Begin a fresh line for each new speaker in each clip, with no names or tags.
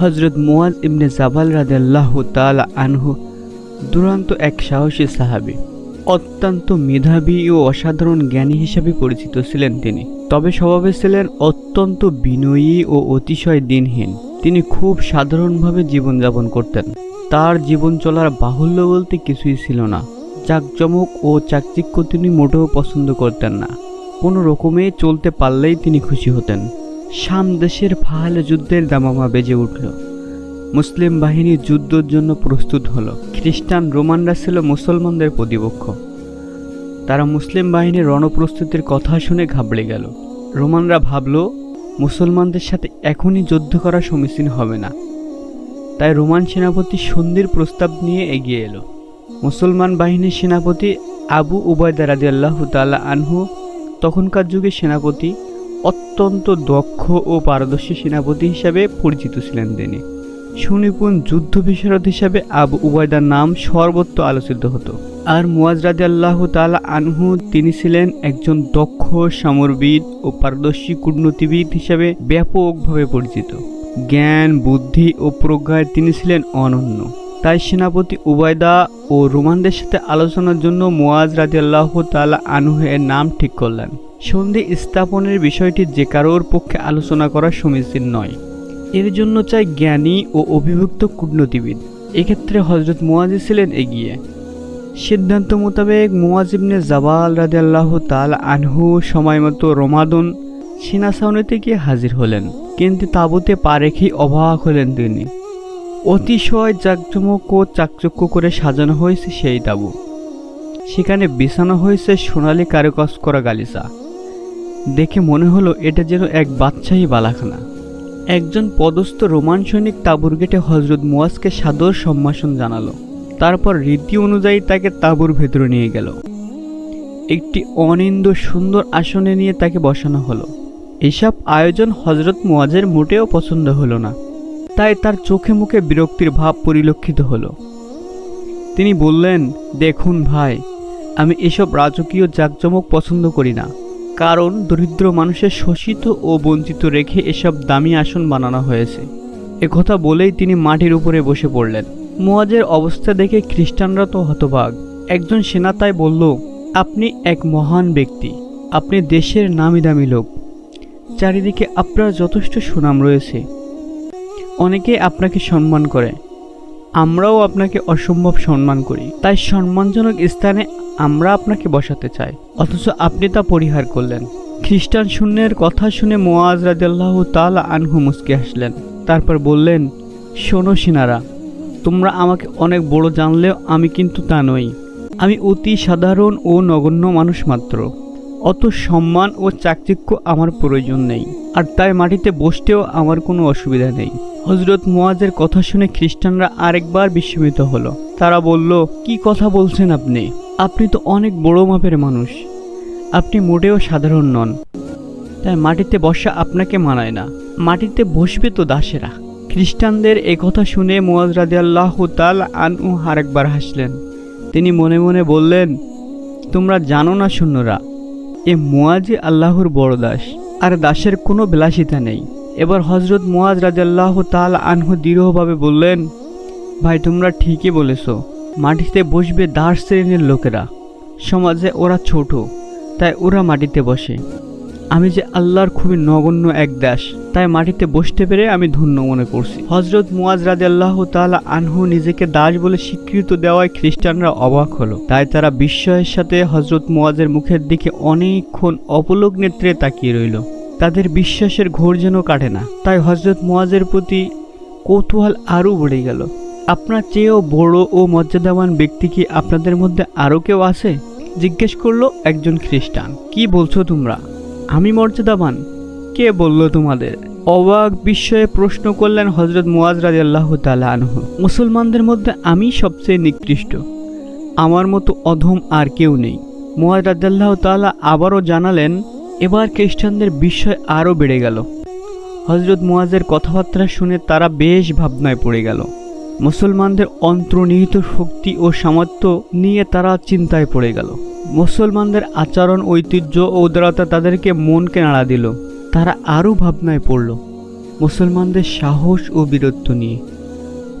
হজরত মুয়াজ ইবনে জাবাল রাদিয়াল্লাহ তাআলা আনহু, দুরান্ত এক সাহসী সাহাবী, অত্যন্ত মেধাবী ও অসাধারণ জ্ঞানী হিসেবে পরিচিত ছিলেন তিনি। তবে স্বভাবে ছিলেন অত্যন্ত বিনয়ী ও অতিশয় দিনহীন। তিনি খুব সাধারণভাবে জীবনযাপন করতেন। তার জীবন চলার বাহুল্য বলতে কিছুই ছিল না। জাকজমক ও চাকচিক্য তিনি মোটেও পছন্দ করতেন না। কোনো রকমে চলতে পারলেই তিনি খুশি হতেন। শাম দেশের ফাহাল যুদ্ধের দামামা বেজে উঠল। মুসলিম বাহিনী যুদ্ধের জন্য প্রস্তুত হলো। খ্রিস্টান রোমানরা ছিল মুসলমানদের প্রতিপক্ষ। তারা মুসলিম বাহিনীর রণপ্রস্তুতির কথা শুনে ঘাবড়ে গেল। রোমানরা ভাবল, মুসলমানদের সাথে এখনই যুদ্ধ করা সমীচীন হবে না। তাই রোমান সেনাপতি সন্ধির প্রস্তাব নিয়ে এগিয়ে এলো। মুসলমান বাহিনীর সেনাপতি আবু উবায়দা রাদি আল্লাহ তাল্লাহ আনহু, তখনকার যুগে সেনাপতি অত্যন্ত দক্ষ ও পারদর্শী সেনাপতি হিসাবে পরিচিত ছিলেন তিনি। সুনিপুণ যুদ্ধ বিশারদ হিসাবে আবু উবায়দার নাম সর্বত্র আলোচিত হতো। আর মুয়াজ রাজি আল্লাহ তালা আনহু তিনি ছিলেন একজন দক্ষ সমরবিদ ও পারদর্শী কূটনীতিবিদ হিসাবে ব্যাপকভাবে পরিচিত। জ্ঞান, বুদ্ধি ও প্রজ্ঞায় তিনি ছিলেন অনন্য। তাই সেনাপতি উবায়দা ও রোমানদের সাথে আলোচনার জন্য মুয়াজ রাজি আল্লাহ তালা এর নাম ঠিক করলেন। সন্ধি স্থাপনের বিষয়টি যে কারোর পক্ষে আলোচনা করা সমীচীন নয়। এর জন্য চাই জ্ঞানী ও অভিভুক্ত কূটনীতিবিদ। এক্ষেত্রে হজরত মুয়াজি ছিলেন এগিয়ে। সিদ্ধান্ত মোতাবেক মুয়াজিবনে জাবাল রাদে আল্লাহ তাল আনহু সময় মতো রমাদন সিনা ছাউনিতে গিয়ে হাজির হলেন, কিন্তু তাবুতে পা রেখেই অবাক হলেন তিনি। অতিশয় জাকজমক ও চাকচক্য করে সাজানো হয়েছে সেই তাবু। সেখানে বিছানো হয়েছে সোনালি কারুকাজ করা গালিচা। দেখে মনে হলো এটা যেন এক বাচ্চাই বালাখানা। একজন পদস্থ রোমান সৈনিক তাঁবুর গেটে হজরত মুয়াজকে সাদর সম্ভাষণ জানালো। তারপর রীতি অনুযায়ী তাকে তাঁবুর ভেতরে নিয়ে গেল। একটি অনিন্দ সুন্দর আসনে নিয়ে তাকে বসানো হলো। এসব আয়োজন হজরত মুয়াজের মোটেও পছন্দ হলো না। তাই তার চোখে মুখে বিরক্তির ভাব পরিলক্ষিত হলো। তিনি বললেন, দেখুন ভাই, আমি এসব রাজকীয় জাঁকজমক পছন্দ করি না। কারণ দরিদ্র মানুষের শোষিত ও বঞ্চিত রেখে এসব দামি আসন বানানো হয়েছে। একথা বলেই তিনি মাটির উপরে বসে পড়লেন। মুয়াজের অবস্থা দেখে খ্রিস্টানরা তো হতবাগ একজন সেনা তাই বলল, আপনি এক মহান ব্যক্তি। আপনি দেশের নামি দামি লোক। চারিদিকে আপনার যথেষ্ট সুনাম রয়েছে। অনেকে আপনাকে সম্মান করে। আমরাও আপনাকে অসম্ভব সম্মান করি। তাই সম্মানজনক স্থানে আমরা আপনাকে বসাতে চাই। অথচ আপনি তা পরিহার করলেন। খ্রিস্টান শূন্যের কথা শুনে মোয়াজ রাজাল্লাহ তালা আনহু মুসকে হাসলেন। তারপর বললেন, শোনো সিনারা, তোমরা আমাকে অনেক বড় জানলেও আমি কিন্তু তা নই। আমি অতি সাধারণ ও নগণ্য মানুষ মাত্র। অত সম্মান ও চাকচিক্য আমার প্রয়োজন নেই। আর তাই মাটিতে বসতেও আমার কোনো অসুবিধা নেই। হজরত মোয়াজের কথা শুনে খ্রিস্টানরা আরেকবার বিস্মিত হলো। তারা বলল, কি কথা বলছেন আপনি? আপনি তো অনেক বড় মাপের মানুষ। আপনি মোটেও সাধারণ নন। তাই মাটিতে বসা আপনাকে মানায় না। মাটিতে বসবে তো দাসেরা। খ্রিস্টানদের কথা শুনে মুয়াজ রাদিয়াল্লাহ তাল আনু আরেকবার হাসলেন। তিনি মনে মনে বললেন, তোমরা জানো না শূন্যরা এ মুয়াজি আল্লাহর বড় দাস, আর দাসের কোনো বিলাসিতা নেই। এবার হজরত মুয়াজ রাজাল্লাহ তাল আনহু দৃঢ়ভাবে বললেন, ভাই, তোমরা ঠিকই বলেছ। মাটিতে বসবে দাস শ্রেণির লোকেরা। সমাজে ওরা ছোট, তাই ওরা মাটিতে বসে। আমি যে আল্লাহর খুবই নগণ্য এক দাস, তাই মাটিতে বসতে পেরে আমি ধন্য মনে করছি। হজরত মুয়াজ রাজা আল্লাহ তালা আনহু নিজেকে দাস বলে স্বীকৃত দেওয়ায় খ্রিস্টানরা অবাক হলো। তাই তারা বিস্ময়ের সাথে হজরত মুয়াজের মুখের দিকে অনেকক্ষণ অপলোক নেত্রে তাকিয়ে রইল। তাদের বিশ্বাসের ঘোর যেন কাটে না। তাই হজরত মুয়াজের প্রতি কৌতূহল আরও বেড়ে গেল। আপনার চেয়েও বড় ও মর্যাদাবান ব্যক্তি কি আপনাদের মধ্যে আরও কেউ আছে? জিজ্ঞেস করল একজন খ্রিস্টান। কি বলছো তোমরা? আমি মর্যাদাবান। কে বলল তোমাদের? অবাক বিস্ময়ে প্রশ্ন করলেন হজরত মুয়াজ রাজি আল্লাহ আনহু। মুসলমানদের মধ্যে আমি সবচেয়ে নিকৃষ্ট। আমার মতো অধম আর কেউ নেই। মুয়াজ রাজাল্লাহ তালা আবারও জানালেন, এবার খ্রিস্টানদের বিস্ময় আরও বেড়ে গেল। হজরত মুয়াজের কথাবার্তা শুনে তারা বেশ ভাবনায় পড়ে গেল। মুসলমানদের অন্তর্নিহিত শক্তি ও সামর্থ্য নিয়ে তারা চিন্তায় পড়ে গেল। মুসলমানদের আচরণ, ঐতিহ্য ও উদারতা তাদেরকে মনকে নাড়া দিল। তারা আরও ভাবনায় পড়ল, মুসলমানদের সাহস ও বীরত্ব নিয়ে।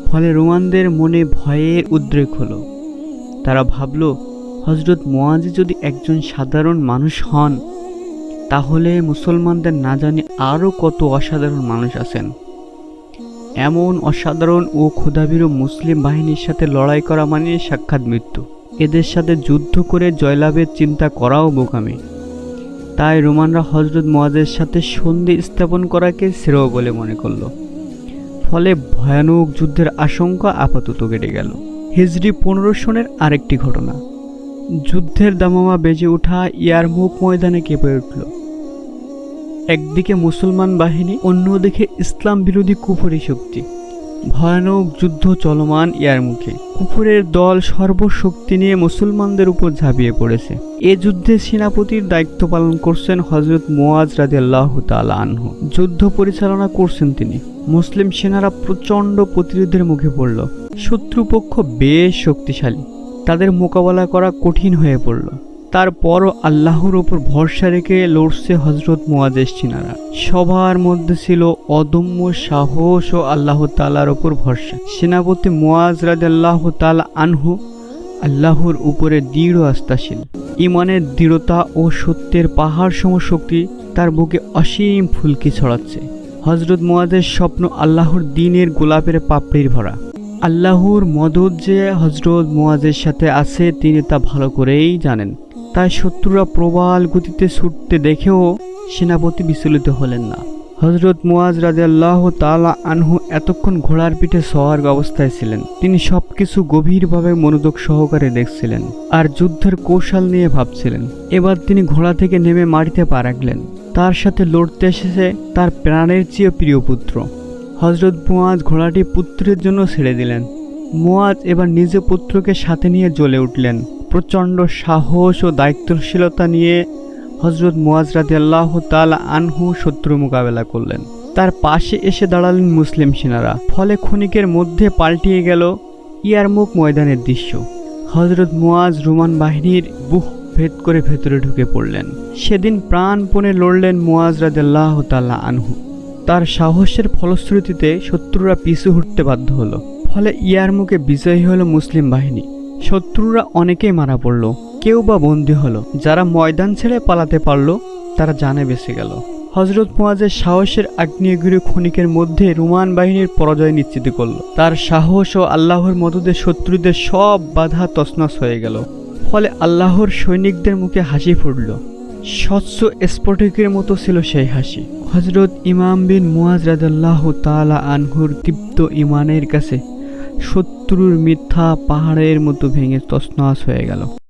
ফলে রোমানদের মনে ভয়ের উদ্রেক হলো। তারা ভাবল হজরত মোয়াজি যদি একজন সাধারণ মানুষ হন, তাহলে মুসলমানদের না জানি আরও কত অসাধারণ মানুষ আছেন। এমন অসাধারণ ও ক্ষুধাভীরু মুসলিম বাহিনীর সাথে লড়াই করা মানে সাক্ষাৎ মৃত্যু। এদের সাথে যুদ্ধ করে জয়লাভের চিন্তা করাও বোকামি। তাই রোমানরা হজরত মোয়াজের সাথে সন্ধি স্থাপন করাকে শ্রেয় বলে মনে করল। ফলে ভয়ানক যুদ্ধের আশঙ্কা আপাতত কেটে গেল। হিজরি পনেরো সনের আরেকটি ঘটনা। যুদ্ধের দামামা বেজে ওঠা ইয়ারমুখ ময়দানে কেঁপে উঠল। একদিকে মুসলমান বাহিনী, অন্যদিকে ইসলাম বিরোধী কুফরি শক্তি। ভয়ানক যুদ্ধ চলমান ইয়ার মুখে। কুফুরের দল সর্বশক্তি নিয়ে মুসলমানদের উপর ঝাঁপিয়ে পড়েছে। এ যুদ্ধে সেনাপতির দায়িত্ব পালন করছেন হজরত মোয়াজ রাজি আল্লাহ আনহু। যুদ্ধ পরিচালনা করছেন তিনি। মুসলিম সেনারা প্রচণ্ড প্রতিরোধের মুখে পড়ল। শত্রুপক্ষ বেশ শক্তিশালী। তাদের মোকাবেলা করা কঠিন হয়ে পড়ল। তারপরও আল্লাহর ওপর ভরসা রেখে লড়ছে হজরত মোয়াজের চিনারা সবার মধ্যে ছিল অদম্য সাহস ও আল্লাহ তালার ওপর ভরসা। সেনাপতি মোয়াজ রাজ আল্লাহ তালা আনহু আল্লাহর উপরে দৃঢ় আস্থাশীল। ইমানের দৃঢ়তা ও সত্যের পাহাড় সম শক্তি তার বুকে অসীম ফুলকি ছড়াচ্ছে। হজরত মোয়াজের স্বপ্ন আল্লাহর দিনের গোলাপের পাপড়ির ভরা। আল্লাহর মদত যে হজরত মোয়াজের সাথে আছে তিনি তা ভালো করেই জানেন। তাই শত্রুরা প্রবাল গতিতে ছুটতে দেখেও সেনাপতি বিচলিত হলেন না। হজরত মুয়াজ রাজা আল্লাহ তালা আনহু এতক্ষণ ঘোড়ার পিঠে সওয়ার অবস্থায় ছিলেন। তিনি সবকিছু গভীরভাবে মনোযোগ সহকারে দেখছিলেন আর যুদ্ধের কৌশল নিয়ে ভাবছিলেন। এবার তিনি ঘোড়া থেকে নেমে মাটিতে পা রাখলেন। তার সাথে লড়তে এসেছে তার প্রাণের চেয়ে প্রিয় পুত্র। হজরত মুয়াজ ঘোড়াটি পুত্রের জন্য ছেড়ে দিলেন। মুয়াজ এবার নিজে পুত্রকে সাথে নিয়ে জ্বলে উঠলেন। প্রচণ্ড সাহস ও দায়িত্বশীলতা নিয়ে হজরত মুয়াজ আল্লাহ তালা আনহু শত্রু মোকাবেলা করলেন। তার পাশে এসে দাঁড়ালেন মুসলিম সেনারা। ফলে ক্ষণিকের মধ্যে পাল্টিয়ে গেল ইয়ারমুখ ময়দানের দৃশ্য। হজরত মুয়াজ রোমান বাহিনীর বুহ ভেদ করে ভেতরে ঢুকে পড়লেন। সেদিন প্রাণপণে লড়লেন মুয়াজ রাদি আল্লাহ তালা আনহু। তার সাহসের ফলশ্রুতিতে শত্রুরা পিছু হটতে বাধ্য হলো। ফলে ইয়ারমুখে বিজয়ী হলো মুসলিম বাহিনী। শত্রুরা অনেকেই মারা পড়ল। কেউ বা বন্দী হলো। যারা ময়দান ছেড়ে পালাতে পারল, তারা জানে বেঁচে গেল। হজরত মুয়াজের সাহসের আগ্নেয়গিরি ক্ষণিকের মধ্যে রোমান বাহিনীর পরাজয় নিশ্চিত করল। তার সাহস ও আল্লাহর মদতে শত্রুদের সব বাধা তছনছ হয়ে গেল। ফলে আল্লাহর সৈনিকদের মুখে হাসি ফুটল। স্বচ্ছ স্ফটিকের মতো ছিল সেই হাসি। হজরত ইমাম বিন মুয়াজ রাজাল্লাহ তালা আনহুর তৃপ্ত ইমানের কাছে শত্রুর মিথ্যা পাহাড়ের মতো ভেঙে তছনছ হয়ে গেল।